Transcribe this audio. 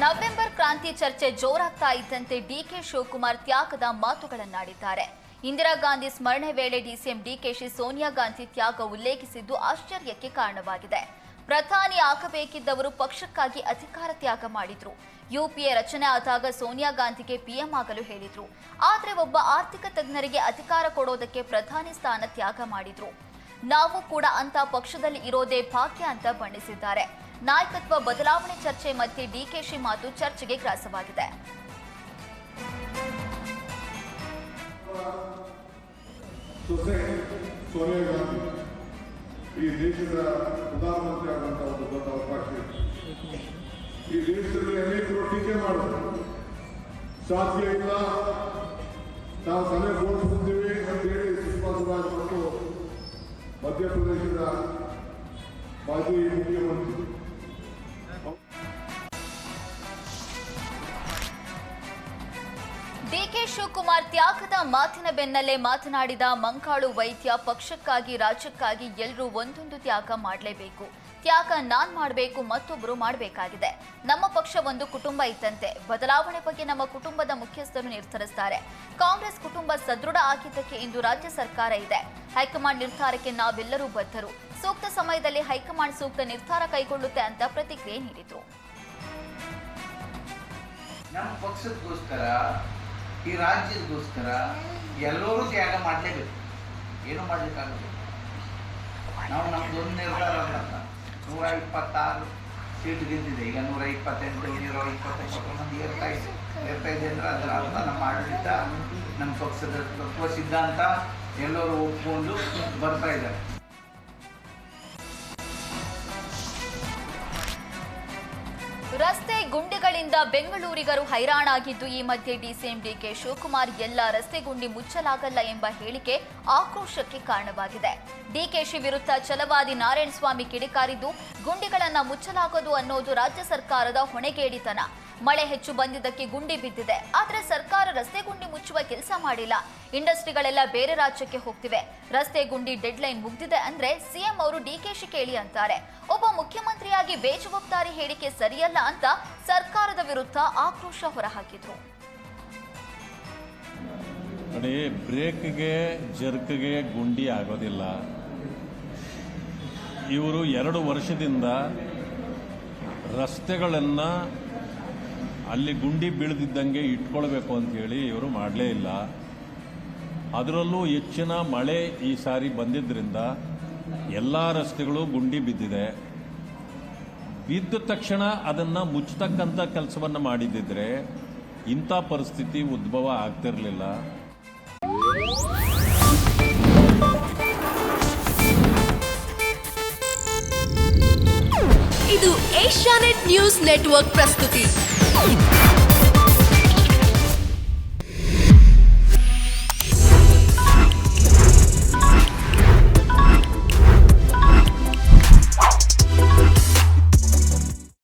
November ಕ್ರಾಂತಿ ಚರ್ಚೆ ಜೋರಾಗ್ತಾ ಇದ್ದಂತೆ ಡಿಕೆ ಶಿವಕುಮಾರ್ ತ್ಯಾಗದ ಮಾತುಗಳನ್ನಾಡಿದ್ದಾರೆ. ಇಂದಿರಾ ಗಾಂಧಿ ಸ್ಮರಣೆ ವೇಳೆ ಡಿಸಿಎಂ ಡಿಕೆಶಿ ಸೋನಿಯಾ ಗಾಂಧಿ ತ್ಯಾಗ ಉಲ್ಲೇಖಿಸಿದ್ದು ಆಶ್ಚರ್ಯಕ್ಕೆ ಕಾರಣವಾಗಿದೆ. ಪ್ರಧಾನಿ ಆಗಬೇಕಿದ್ದವರು ಪಕ್ಷಕ್ಕಾಗಿ ಅಧಿಕಾರ ತ್ಯಾಗ ಮಾಡಿದ್ರು. ಯುಪಿಎ ರಚನೆ ಆದಾಗ ಸೋನಿಯಾ ಗಾಂಧಿಗೆ ಪಿಎಂ ಆಗಲು ಹೇಳಿದ್ರು. ಆದರೆ ಒಬ್ಬ ಆರ್ಥಿಕ ತಜ್ಞರಿಗೆ ಅಧಿಕಾರ ಕೊಡೋದಕ್ಕೆ ಪ್ರಧಾನಿ ಸ್ಥಾನ ತ್ಯಾಗ ಮಾಡಿದ್ರು. ನಾವು ಕೂಡ ಅಂತ ಪಕ್ಷದಲ್ಲಿ ಇರೋದೇ ಭಾಗ್ಯ ಅಂತ ಬಣ್ಣಿಸಿದ್ದಾರೆ. ನಾಯಕತ್ವ ಬದಲಾವಣೆ ಚರ್ಚೆ ಮಧ್ಯೆ ಡಿಕೆಶಿ ಮಾತು ಚರ್ಚೆಗೆ ಗ್ರಾಸವಾಗಿದೆ. ಸೋನಿಯಾ ಗಾಂಧಿ ಈ ದೇಶದ ಪ್ರಧಾನಮಂತ್ರಿ ಆದಂಥ ಒಂದು ದೊಡ್ಡ ಅವಕಾಶ ಇದೆ. ಈ ದೇಶದಲ್ಲಿ ಅನೇಕರು ಟೀಕೆ ಮಾಡಿದ್ರು. ಸಾಧ್ಯ ಇಲ್ಲ, ನಾವು ತಲೆ ಬೋಧಿಸಿದ್ದೀವಿ ಅಂತೇಳಿ ಸುಷ್ಮಾ ಸ್ವರಾಜ್ ಮತ್ತು ಮಧ್ಯಪ್ರದೇಶದ ಮಾಜಿ ಮುಖ್ಯಮಂತ್ರಿ ಡಿಕೆ ಶಿವಕುಮಾರ್ ತ್ಯಾಗದ ಮಾತಿನ ಬೆನ್ನಲ್ಲೇ ಮಾತನಾಡಿದ ಮಂಕಾಳು ವೈದ್ಯ ಪಕ್ಷಕ್ಕಾಗಿ ರಾಜ್ಯಕ್ಕಾಗಿ ಎಲ್ಲರೂ ಒಂದೊಂದು ತ್ಯಾಗ ಮಾಡಲೇಬೇಕು. ತ್ಯಾಗ ನಾನ್ ಮಾಡಬೇಕು ಮತ್ತೊಬ್ಬರು ಮಾಡಬೇಕಾಗಿದೆ. ನಮ್ಮ ಪಕ್ಷ ಒಂದು ಕುಟುಂಬ ಇದ್ದಂತೆ ಬದಲಾವಣೆ ಬಗ್ಗೆ ನಮ್ಮ ಕುಟುಂಬದ ಮುಖ್ಯಸ್ಥರು ನಿರ್ಧರಿಸ್ತಾರೆ. ಕಾಂಗ್ರೆಸ್ ಕುಟುಂಬ ಸದೃಢ ಆಗಿದ್ದಕ್ಕೆ ಇಂದು ರಾಜ್ಯ ಸರ್ಕಾರ ಇದೆ. ಹೈಕಮಾಂಡ್ ನಿರ್ಧಾರಕ್ಕೆ ನಾವೆಲ್ಲರೂ ಬದ್ಧರು. ಸೂಕ್ತ ಸಮಯದಲ್ಲಿ ಹೈಕಮಾಂಡ್ ಸೂಕ್ತ ನಿರ್ಧಾರ ಕೈಗೊಳ್ಳುತ್ತೆ ಅಂತ ಪ್ರತಿಕ್ರಿಯೆ ನೀಡಿದರು. ಈ ರಾಜ್ಯದಗೋಸ್ಕರ ಎಲ್ಲರೂ ತ್ಯಾಗ ಮಾಡಲೇಬೇಕು. ಏನು ಮಾಡಲಿಕ್ಕಾಗಲ್ಲ ನಾವು ನಮ್ದು ಒಂದು ನಿರ್ಧಾರ ನೂರ ಇಪ್ಪತ್ತಾರು ಸೀಟ್ ಗೆದ್ದಿದೆ. ಈಗ ನೂರ ಇಪ್ಪತ್ತೆಂಟು ನೂರ ಇಪ್ಪತ್ತೊಂಬತ್ತು ಮಂದಿ ಏರ್ತಾ ಇದೆ. ಏರ್ತಾ ಇದೆ ಅಂದ್ರೆ ಅದರ ಅರ್ಥ ನಮ್ಮ ಆಡಳಿತ, ನಮ್ಮ ಪಕ್ಷದ ತತ್ವ, ಸಿದ್ಧಾಂತ ಎಲ್ಲರೂ ಒಪ್ಕೊಂಡು ಬರ್ತಾ ಇದ್ದಾರೆ. ರಸ್ತೆ ಗುಂಡಿಗಳಿಂದ ಬೆಂಗಳೂರಿಗರು ಹೈರಾಣಾಗಿದ್ದು, ಈ ಮಧ್ಯೆ ಡಿಸಿಎಂ ಡಿಕೆ ಶಿವಕುಮಾರ್ ಎಲ್ಲ ರಸ್ತೆ ಗುಂಡಿ ಮುಚ್ಚಲಾಗಲ್ಲ ಎಂಬ ಹೇಳಿಕೆ ಆಕ್ರೋಶಕ್ಕೆ ಕಾರಣವಾಗಿದೆ. ಡಿಕೆಶಿ ವಿರುದ್ಧ ಛಲವಾದಿ ನಾರಾಯಣಸ್ವಾಮಿ ಕಿಡಿಕಾರಿದ್ದು, ಗುಂಡಿಗಳನ್ನು ಮುಚ್ಚಲಾಗದು ಅನ್ನೋದು ರಾಜ್ಯ ಸರ್ಕಾರದ ಹೊಣೆಗೇಡಿತನ. ಮಳೆ ಹೆಚ್ಚು ಬಂದಿದ್ದಕ್ಕೆ ಗುಂಡಿ ಬಿದ್ದಿದೆ. ಆದರೆ ಸರ್ಕಾರ ರಸ್ತೆ ಗುಂಡಿ ಮುಚ್ಚುವ ಕೆಲಸ ಮಾಡಿಲ್ಲ. ಇಂಡಸ್ಟ್ರಿಗಳೆಲ್ಲ ಬೇರೆ ರಾಜ್ಯಕ್ಕೆ ಹೋಗ್ತಿವೆ. ರಸ್ತೆ ಗುಂಡಿ ಡೆಡ್ ಲೈನ್ ಮುಗ್ದಿದೆ ಅಂದ್ರೆ ಸಿಎಂ ಅವರು ಡಿಕೆಶಿ ಕೇಳಿ ಅಂತಾರೆ. ಒಬ್ಬ ಮುಖ್ಯಮಂತ್ರಿಯಾಗಿ ಬೇಜವಾಬ್ದಾರಿ ಹೇಳಿಕೆ ಸರಿಯಲ್ಲ ಅಂತ ಸರ್ಕಾರದ ವಿರುದ್ಧ ಆಕ್ರೋಶ ಹೊರಹಾಕಿದ್ರು. ಬ್ರೇಕ್ಗೆ, ಜರ್ಕ್ಗೆ ಗುಂಡಿ ಆಗೋದಿಲ್ಲ. ಇವರು ಎರಡು ವರ್ಷದಿಂದ ರಸ್ತೆಗಳನ್ನು ಅಲ್ಲಿ ಗುಂಡಿ ಬೀಳದಿದ್ದಂಗೆ ಇಟ್ಕೊಳ್ಬೇಕು ಅಂತೇಳಿ ಇವರು ಮಾಡಲೇ ಇಲ್ಲ. ಅದರಲ್ಲೂ ಹೆಚ್ಚಿನ ಮಳೆ ಈ ಸಾರಿ ಬಂದಿದ್ದರಿಂದ ಎಲ್ಲ ರಸ್ತೆಗಳು ಗುಂಡಿ ಬಿದ್ದಿದೆ. ಬಿದ್ದ ತಕ್ಷಣ ಅದನ್ನು ಮುಚ್ಚತಕ್ಕಂಥ ಕೆಲಸವನ್ನು ಮಾಡಿದ್ದಿದ್ರೆ ಇಂಥ ಪರಿಸ್ಥಿತಿ ಉದ್ಭವ ಆಗ್ತಿರಲಿಲ್ಲ. ಇದು ಏಷ್ಯಾನೆಟ್ ನ್ಯೂಸ್ ನೆಟ್ವರ್ಕ್ ಪ್ರಸ್ತುತಿ. Boom!